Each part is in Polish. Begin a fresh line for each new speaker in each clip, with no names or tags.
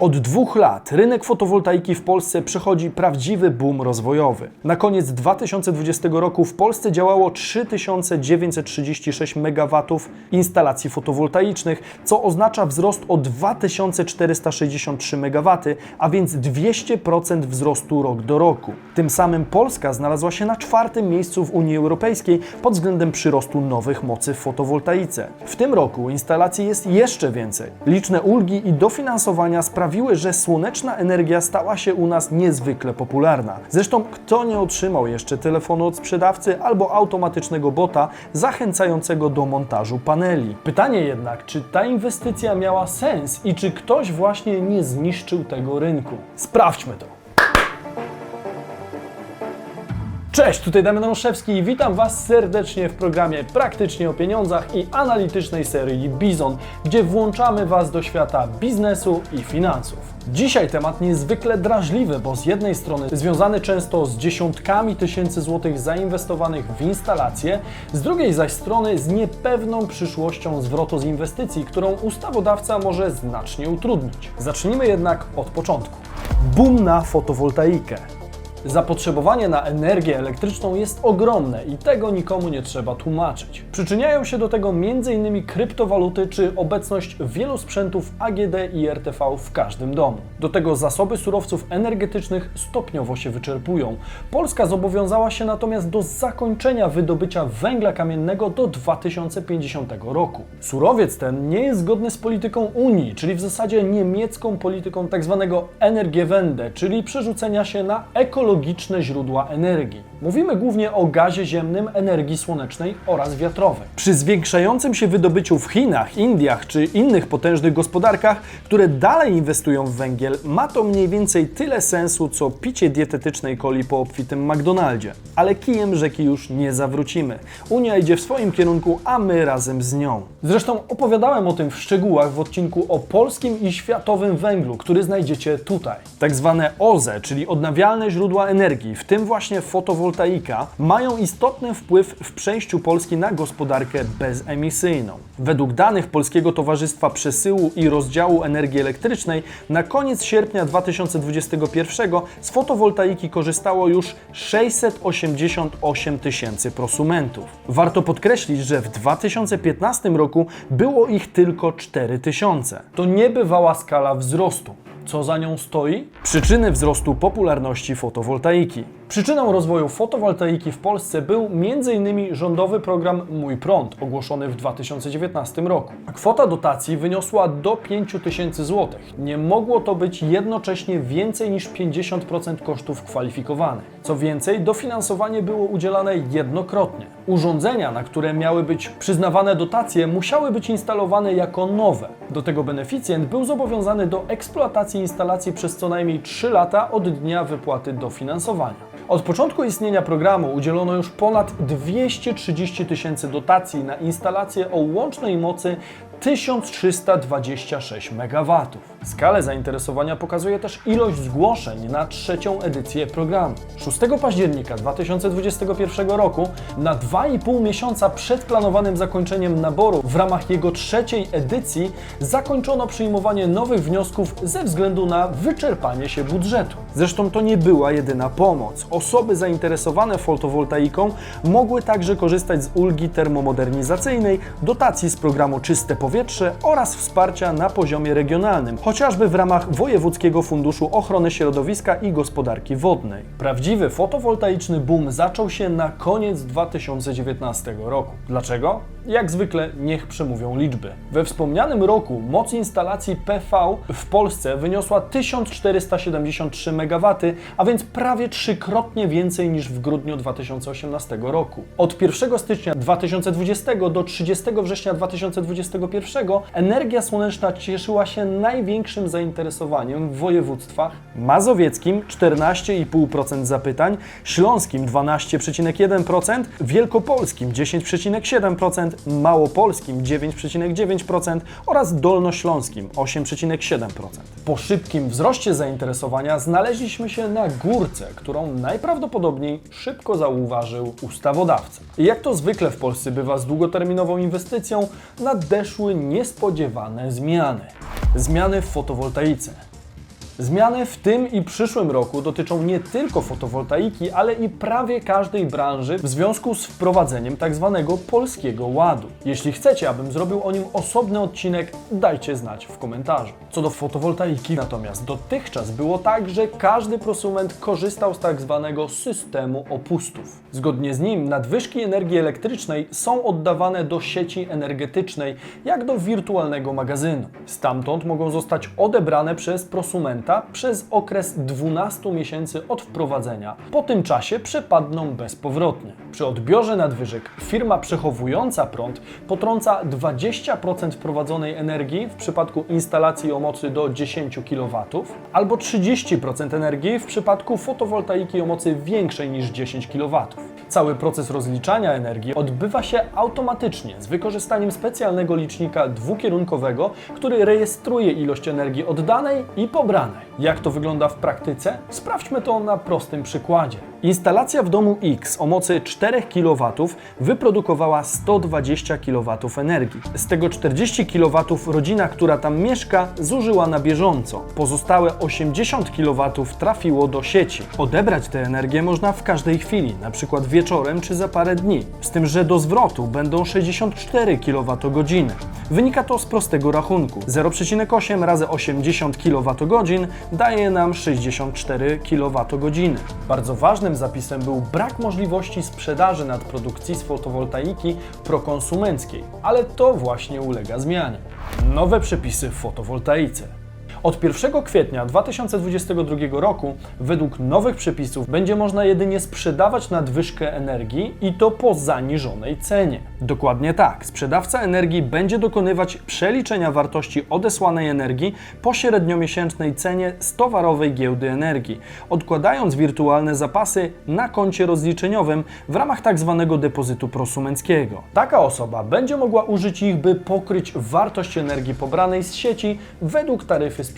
Od dwóch lat rynek fotowoltaiki w Polsce przechodzi prawdziwy boom rozwojowy. Na koniec 2020 roku w Polsce działało 3936 MW instalacji fotowoltaicznych, co oznacza wzrost o 2463 MW, a więc 200% wzrostu rok do roku. Tym samym Polska znalazła się na czwartym miejscu w Unii Europejskiej pod względem przyrostu nowych mocy w fotowoltaice. W tym roku instalacji jest jeszcze więcej. Liczne ulgi i dofinansowania sprawiły, że słoneczna energia stała się u nas niezwykle popularna. Zresztą kto nie otrzymał jeszcze telefonu od sprzedawcy albo automatycznego bota zachęcającego do montażu paneli? Pytanie jednak, czy ta inwestycja miała sens i czy ktoś właśnie nie zniszczył tego rynku? Sprawdźmy to. Cześć, tutaj Damian Olszewski i witam Was serdecznie w programie Praktycznie o Pieniądzach i analitycznej serii Bizon, gdzie włączamy Was do świata biznesu i finansów. Dzisiaj temat niezwykle drażliwy, bo z jednej strony związany często z dziesiątkami tysięcy złotych zainwestowanych w instalacje, z drugiej zaś strony z niepewną przyszłością zwrotu z inwestycji, którą ustawodawca może znacznie utrudnić. Zacznijmy jednak od początku. Boom na fotowoltaikę. Zapotrzebowanie na energię elektryczną jest ogromne i tego nikomu nie trzeba tłumaczyć. Przyczyniają się do tego m.in. kryptowaluty czy obecność wielu sprzętów AGD i RTV w każdym domu. Do tego zasoby surowców energetycznych stopniowo się wyczerpują. Polska zobowiązała się natomiast do zakończenia wydobycia węgla kamiennego do 2050 roku. Surowiec ten nie jest zgodny z polityką Unii, czyli w zasadzie niemiecką polityką tzw. Energiewende, czyli przerzucenia się na ekologiczne źródła energii. Mówimy głównie o gazie ziemnym, energii słonecznej oraz wiatrowej. Przy zwiększającym się wydobyciu w Chinach, Indiach czy innych potężnych gospodarkach, które dalej inwestują w węgiel, ma to mniej więcej tyle sensu, co picie dietetycznej coli po obfitym McDonaldzie. Ale kijem rzeki już nie zawrócimy. Unia idzie w swoim kierunku, a my razem z nią. Zresztą opowiadałem o tym w szczegółach w odcinku o polskim i światowym węglu, który znajdziecie tutaj. Tak zwane OZE, czyli odnawialne źródła energii, w tym właśnie fotowoltaika, mają istotny wpływ w przejściu Polski na gospodarkę bezemisyjną. Według danych Polskiego Towarzystwa Przesyłu i Rozdziału Energii Elektrycznej na koniec sierpnia 2021 z fotowoltaiki korzystało już 688 tysięcy prosumentów. Warto podkreślić, że w 2015 roku było ich tylko 4 tysiące. To niebywała skala wzrostu. Co za nią stoi? Przyczyny wzrostu popularności fotowoltaiki. Przyczyną rozwoju fotowoltaiki w Polsce był m.in. rządowy program Mój Prąd, ogłoszony w 2019 roku. Kwota dotacji wyniosła do 5 tysięcy złotych. Nie mogło to być jednocześnie więcej niż 50% kosztów kwalifikowanych. Co więcej, dofinansowanie było udzielane jednokrotnie. Urządzenia, na które miały być przyznawane dotacje, musiały być instalowane jako nowe. Do tego beneficjent był zobowiązany do eksploatacji instalacji przez co najmniej 3 lata od dnia wypłaty dofinansowania. Od początku istnienia programu udzielono już ponad 230 tysięcy dotacji na instalacje o łącznej mocy 1326 MW. Skalę zainteresowania pokazuje też ilość zgłoszeń na trzecią edycję programu. 6 października 2021 roku, na 2,5 miesiąca przed planowanym zakończeniem naboru w ramach jego trzeciej edycji, zakończono przyjmowanie nowych wniosków ze względu na wyczerpanie się budżetu. Zresztą to nie była jedyna pomoc. Osoby zainteresowane fotowoltaiką mogły także korzystać z ulgi termomodernizacyjnej, dotacji z programu Czyste Powietrze oraz wsparcia na poziomie regionalnym, chociażby w ramach Wojewódzkiego Funduszu Ochrony Środowiska i Gospodarki Wodnej. Prawdziwy fotowoltaiczny boom zaczął się na koniec 2019 roku. Dlaczego? Jak zwykle niech przemówią liczby. We wspomnianym roku moc instalacji PV w Polsce wyniosła 1473 MW, a więc prawie trzykrotnie więcej niż w grudniu 2018 roku. Od 1 stycznia 2020 do 30 września 2021 energia słoneczna cieszyła się największym zainteresowaniem w województwach mazowieckim 14,5% zapytań, śląskim 12,1%, wielkopolskim 10,7%, małopolskim 9,9% oraz dolnośląskim 8,7%. Po szybkim wzroście zainteresowania znaleźliśmy się na górce, którą najprawdopodobniej szybko zauważył ustawodawca. I jak to zwykle w Polsce bywa z długoterminową inwestycją, nadeszły niespodziewane zmiany. Zmiany w fotowoltaice. Zmiany w tym i przyszłym roku dotyczą nie tylko fotowoltaiki, ale i prawie każdej branży w związku z wprowadzeniem tak zwanego polskiego ładu. Jeśli chcecie, abym zrobił o nim osobny odcinek, dajcie znać w komentarzu. Co do fotowoltaiki natomiast dotychczas było tak, że każdy prosument korzystał z tak zwanego systemu opustów. Zgodnie z nim nadwyżki energii elektrycznej są oddawane do sieci energetycznej, jak do wirtualnego magazynu. Stamtąd mogą zostać odebrane przez prosumenta przez okres 12 miesięcy od wprowadzenia. Po tym czasie przepadną bezpowrotnie. Przy odbiorze nadwyżek firma przechowująca prąd potrąca 20% wprowadzonej energii w przypadku instalacji o mocy do 10 kW albo 30% energii w przypadku fotowoltaiki o mocy większej niż 10 kW. Cały proces rozliczania energii odbywa się automatycznie z wykorzystaniem specjalnego licznika dwukierunkowego, który rejestruje ilość energii oddanej i pobranej. Jak to wygląda w praktyce? Sprawdźmy to na prostym przykładzie. Instalacja w domu X o mocy 4 kW wyprodukowała 120 kW energii. Z tego 40 kW rodzina, która tam mieszka, zużyła na bieżąco. Pozostałe 80 kW trafiło do sieci. Odebrać tę energię można w każdej chwili, przykład wieczorem czy za parę dni. Z tym, że do zwrotu będą 64 kWh. Wynika to z prostego rachunku. 0,8 razy 80 kWh daje nam 64 kWh. Bardzo ważnym zapisem był brak możliwości sprzedaży nadprodukcji z fotowoltaiki prokonsumenckiej, ale to właśnie ulega zmianie. Nowe przepisy w fotowoltaice. Od 1 kwietnia 2022 roku, według nowych przepisów, będzie można jedynie sprzedawać nadwyżkę energii i to po zaniżonej cenie. Dokładnie tak, sprzedawca energii będzie dokonywać przeliczenia wartości odesłanej energii po średniomiesięcznej cenie z towarowej giełdy energii, odkładając wirtualne zapasy na koncie rozliczeniowym w ramach tzw. depozytu prosumenckiego. Taka osoba będzie mogła użyć ich, by pokryć wartość energii pobranej z sieci według taryfy sprzedawcy.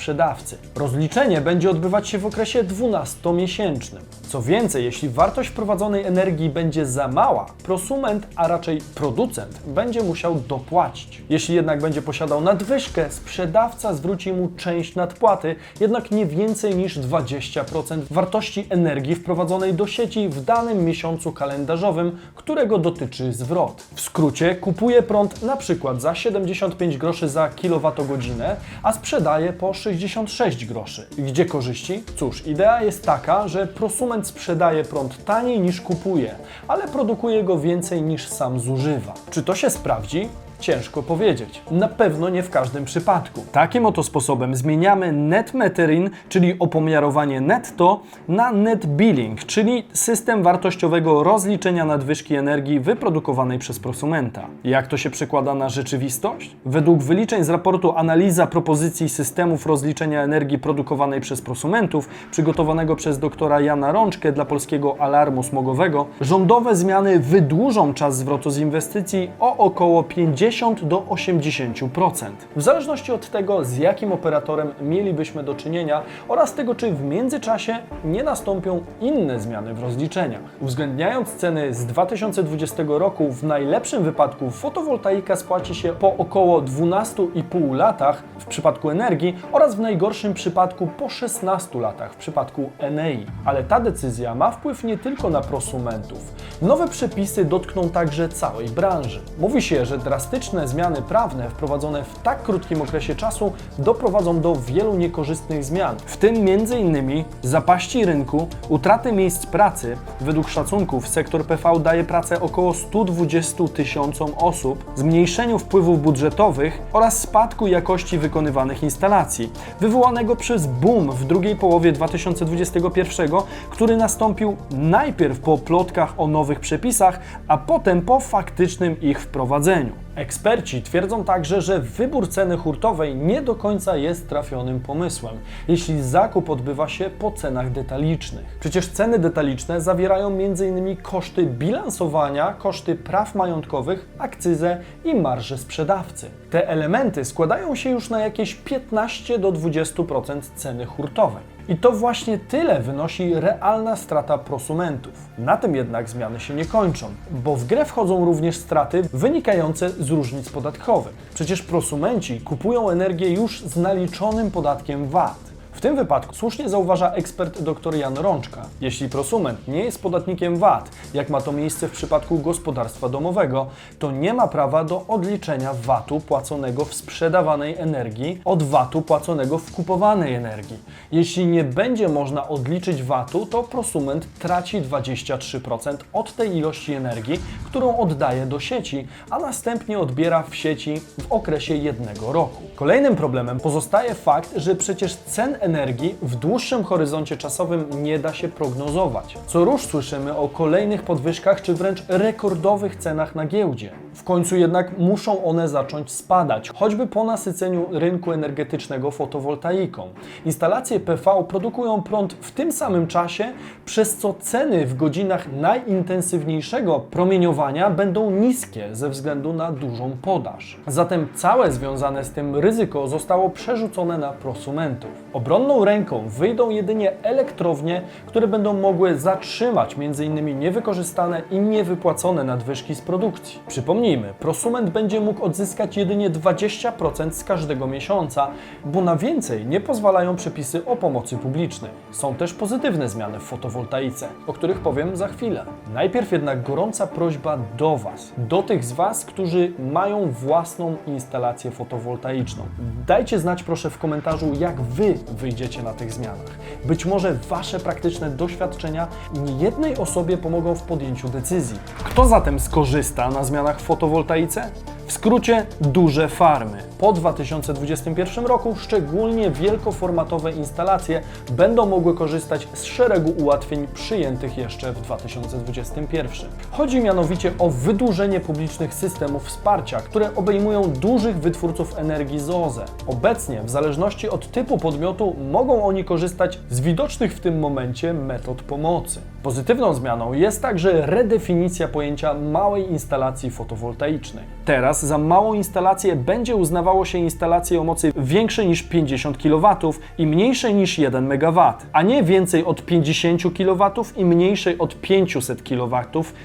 Rozliczenie będzie odbywać się w okresie 12-miesięcznym. Co więcej, jeśli wartość wprowadzonej energii będzie za mała, prosument, a raczej producent, będzie musiał dopłacić. Jeśli jednak będzie posiadał nadwyżkę, sprzedawca zwróci mu część nadpłaty, jednak nie więcej niż 20% wartości energii wprowadzonej do sieci w danym miesiącu kalendarzowym, którego dotyczy zwrot. W skrócie, kupuje prąd na przykład za 75 groszy za kilowatogodzinę, a sprzedaje po 66 groszy. Gdzie korzyści? Cóż, idea jest taka, że prosument sprzedaje prąd taniej niż kupuje, ale produkuje go więcej niż sam zużywa. Czy to się sprawdzi? Ciężko powiedzieć. Na pewno nie w każdym przypadku. Takim oto sposobem zmieniamy net metering, czyli opomiarowanie netto, na net billing, czyli system wartościowego rozliczenia nadwyżki energii wyprodukowanej przez prosumenta. Jak to się przekłada na rzeczywistość? Według wyliczeń z raportu Analiza propozycji systemów rozliczenia energii produkowanej przez prosumentów, przygotowanego przez doktora Jana Rączkę dla polskiego alarmu smogowego, rządowe zmiany wydłużą czas zwrotu z inwestycji o około 50 do 80%. W zależności od tego, z jakim operatorem mielibyśmy do czynienia oraz tego, czy w międzyczasie nie nastąpią inne zmiany w rozliczeniach. Uwzględniając ceny z 2020 roku, w najlepszym wypadku fotowoltaika spłaci się po około 12,5 latach w przypadku energii oraz w najgorszym przypadku po 16 latach w przypadku Enei. Ale ta decyzja ma wpływ nie tylko na prosumentów. Nowe przepisy dotkną także całej branży. Mówi się, że drastyczne zmiany prawne wprowadzone w tak krótkim okresie czasu doprowadzą do wielu niekorzystnych zmian, w tym m.in. zapaści rynku, utraty miejsc pracy. Według szacunków sektor PV daje pracę około 120 tysiącom osób, zmniejszeniu wpływów budżetowych oraz spadku jakości wykonywanych instalacji, wywołanego przez boom w drugiej połowie 2021, który nastąpił najpierw po plotkach o nowych przepisach, a potem po faktycznym ich wprowadzeniu. Eksperci twierdzą także, że wybór ceny hurtowej nie do końca jest trafionym pomysłem, jeśli zakup odbywa się po cenach detalicznych. Przecież ceny detaliczne zawierają m.in. koszty bilansowania, koszty praw majątkowych, akcyzę i marże sprzedawcy. Te elementy składają się już na jakieś 15 do 20% ceny hurtowej. I to właśnie tyle wynosi realna strata prosumentów. Na tym jednak zmiany się nie kończą, bo w grę wchodzą również straty wynikające z różnic podatkowych. Przecież prosumenci kupują energię już z naliczonym podatkiem VAT. W tym wypadku słusznie zauważa ekspert dr Jan Rączka. Jeśli prosument nie jest podatnikiem VAT, jak ma to miejsce w przypadku gospodarstwa domowego, to nie ma prawa do odliczenia VAT-u płaconego w sprzedawanej energii od VAT-u płaconego w kupowanej energii. Jeśli nie będzie można odliczyć VAT-u, to prosument traci 23% od tej ilości energii, którą oddaje do sieci, a następnie odbiera w sieci w okresie jednego roku. Kolejnym problemem pozostaje fakt, że przecież cen energii w dłuższym horyzoncie czasowym nie da się prognozować. Co rusz słyszymy o kolejnych podwyżkach czy wręcz rekordowych cenach na giełdzie. W końcu jednak muszą one zacząć spadać, choćby po nasyceniu rynku energetycznego fotowoltaiką. Instalacje PV produkują prąd w tym samym czasie, przez co ceny w godzinach najintensywniejszego promieniowania będą niskie ze względu na dużą podaż. Zatem całe związane z tym ryzyko zostało przerzucone na prosumentów. Obronną ręką wyjdą jedynie elektrownie, które będą mogły zatrzymać m.in. niewykorzystane i niewypłacone nadwyżki z produkcji. Przypomnijmy, prosument będzie mógł odzyskać jedynie 20% z każdego miesiąca, bo na więcej nie pozwalają przepisy o pomocy publicznej. Są też pozytywne zmiany w fotowoltaice, o których powiem za chwilę. Najpierw jednak gorąca prośba do Was, do tych z Was, którzy mają własną instalację fotowoltaiczną. Dajcie znać proszę w komentarzu, jak Wy wyjdziecie na tych zmianach. Być może Wasze praktyczne doświadczenia niejednej osobie pomogą w podjęciu decyzji. Kto zatem skorzysta na zmianach w fotowoltaice? W skrócie duże farmy. Po 2021 roku szczególnie wielkoformatowe instalacje będą mogły korzystać z szeregu ułatwień przyjętych jeszcze w 2021. Chodzi mianowicie o wydłużenie publicznych systemów wsparcia, które obejmują dużych wytwórców energii z OZE. Obecnie, w zależności od typu podmiotu, mogą oni korzystać z widocznych w tym momencie metod pomocy. Pozytywną zmianą jest także redefinicja pojęcia małej instalacji fotowoltaicznej. Teraz za małą instalację będzie uznawało się instalację o mocy większej niż 50 kW i mniejszej niż 1 MW, a nie więcej od 50 kW i mniejszej od 500 kW,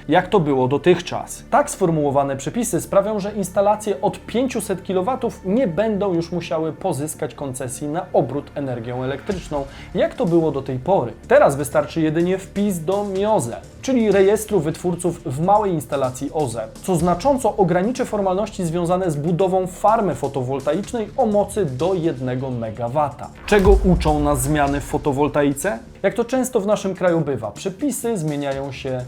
jak to było dotychczas. Tak sformułowane przepisy sprawią, że instalacje od 500 kW nie będą już musiały pozyskać koncesji na obrót energią elektryczną, jak to było do tej pory. Teraz wystarczy jedynie wpis do MIOZE, czyli rejestru wytwórców w małej instalacji OZE, co znacząco ograniczy formalności związane z budową farmy fotowoltaicznej o mocy do 1 MW. Czego uczą nas zmiany w fotowoltaice? Jak to często w naszym kraju bywa, przepisy zmieniają się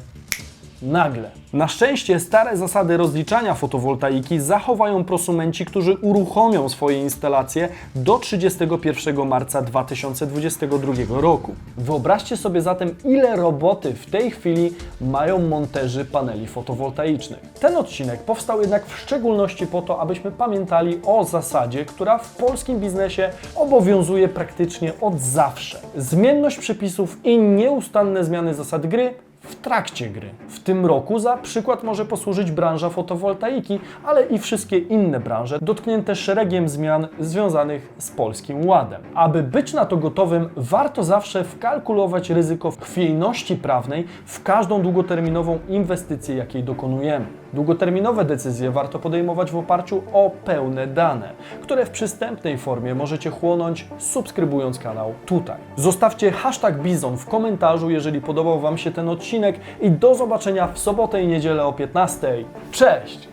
nagle. Na szczęście stare zasady rozliczania fotowoltaiki zachowają prosumenci, którzy uruchomią swoje instalacje do 31 marca 2022 roku. Wyobraźcie sobie zatem, ile roboty w tej chwili mają monterzy paneli fotowoltaicznych. Ten odcinek powstał jednak w szczególności po to, abyśmy pamiętali o zasadzie, która w polskim biznesie obowiązuje praktycznie od zawsze. Zmienność przepisów i nieustanne zmiany zasad gry w trakcie gry. W tym roku za przykład może posłużyć branża fotowoltaiki, ale i wszystkie inne branże dotknięte szeregiem zmian związanych z Polskim Ładem. Aby być na to gotowym, warto zawsze wkalkulować ryzyko chwiejności prawnej w każdą długoterminową inwestycję, jakiej dokonujemy. Długoterminowe decyzje warto podejmować w oparciu o pełne dane, które w przystępnej formie możecie chłonąć subskrybując kanał tutaj. Zostawcie hashtag Bizon w komentarzu, jeżeli podobał Wam się ten odcinek i do zobaczenia w sobotę i niedzielę o 15. Cześć!